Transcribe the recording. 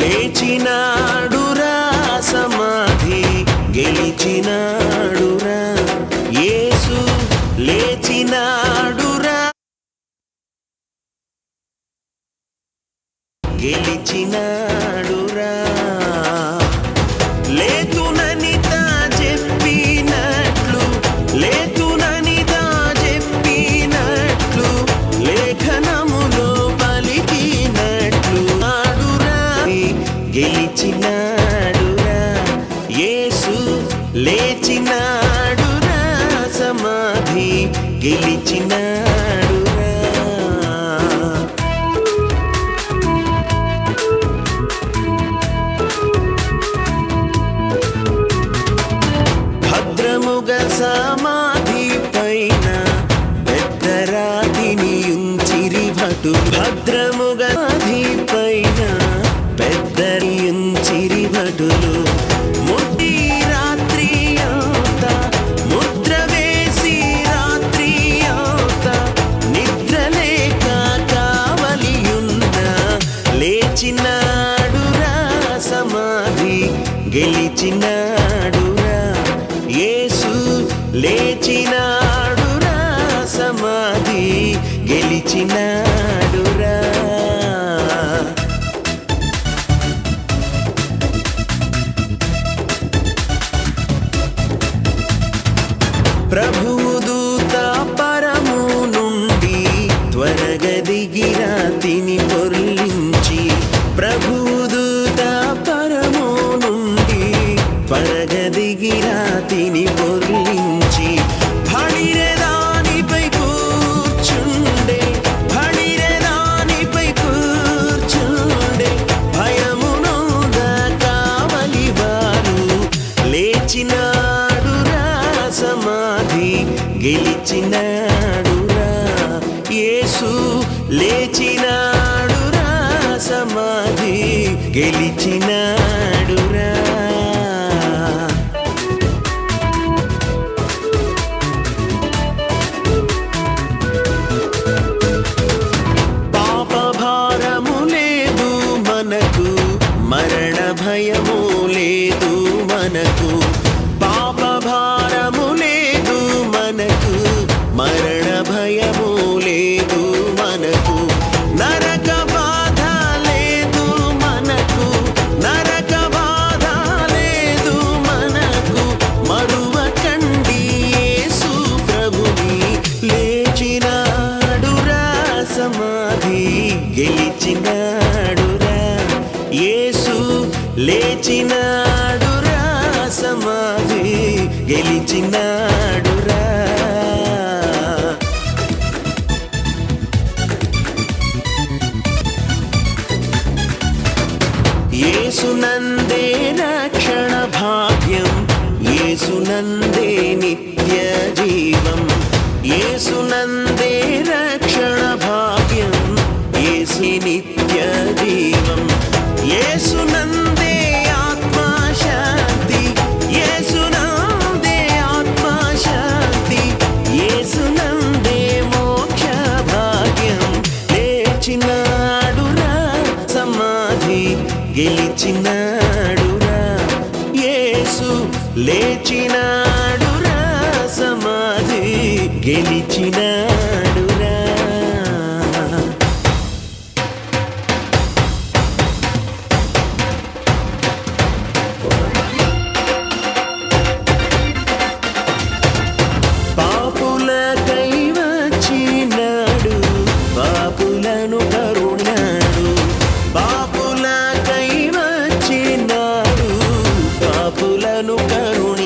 లేచినాడురా సమాధి గెలిచినాడురా. యేసు లేచినాడురా. గెలిచినా సమాధి గెలిచినాడురా. యేసు లేచినాడురా. సమాధి గెలిచినా త్వరగా దిగిరా పొర్లించి భళిరె దానిపై కూర్చుండే భళిరె దానిపై కూర్చుండే భయమునోద కావలి వారు. లేచినాడురా సమాధి గెలిచినాడురా యేసు. లేచినాడురా సమాధి గెలిచినాడురా మరణ భయము లేదు మనకు. నరక బాధ లేదు మనకు. నరక బాధ లేదు మనకు. మరువ కండి యేసు ప్రభుని. లేచినాడురా సమాధి గెలిచినాడురా యేసు. లేచినాడురా సమాధి గెలిచినాడు యేసునందే నిత్య జీవం యేసునందే రక్షణ భాగ్యం. యేసు నిత్య జీవం యేసునందే ఆత్మశాంతి యేసునందే ఆత్మశాంతి యేసునందే మోక్ష భాగ్యం లేచినాడురా సమాధి గెలిచినా యేసు లేచినాడురా సమాధి గెలిచినా கருணி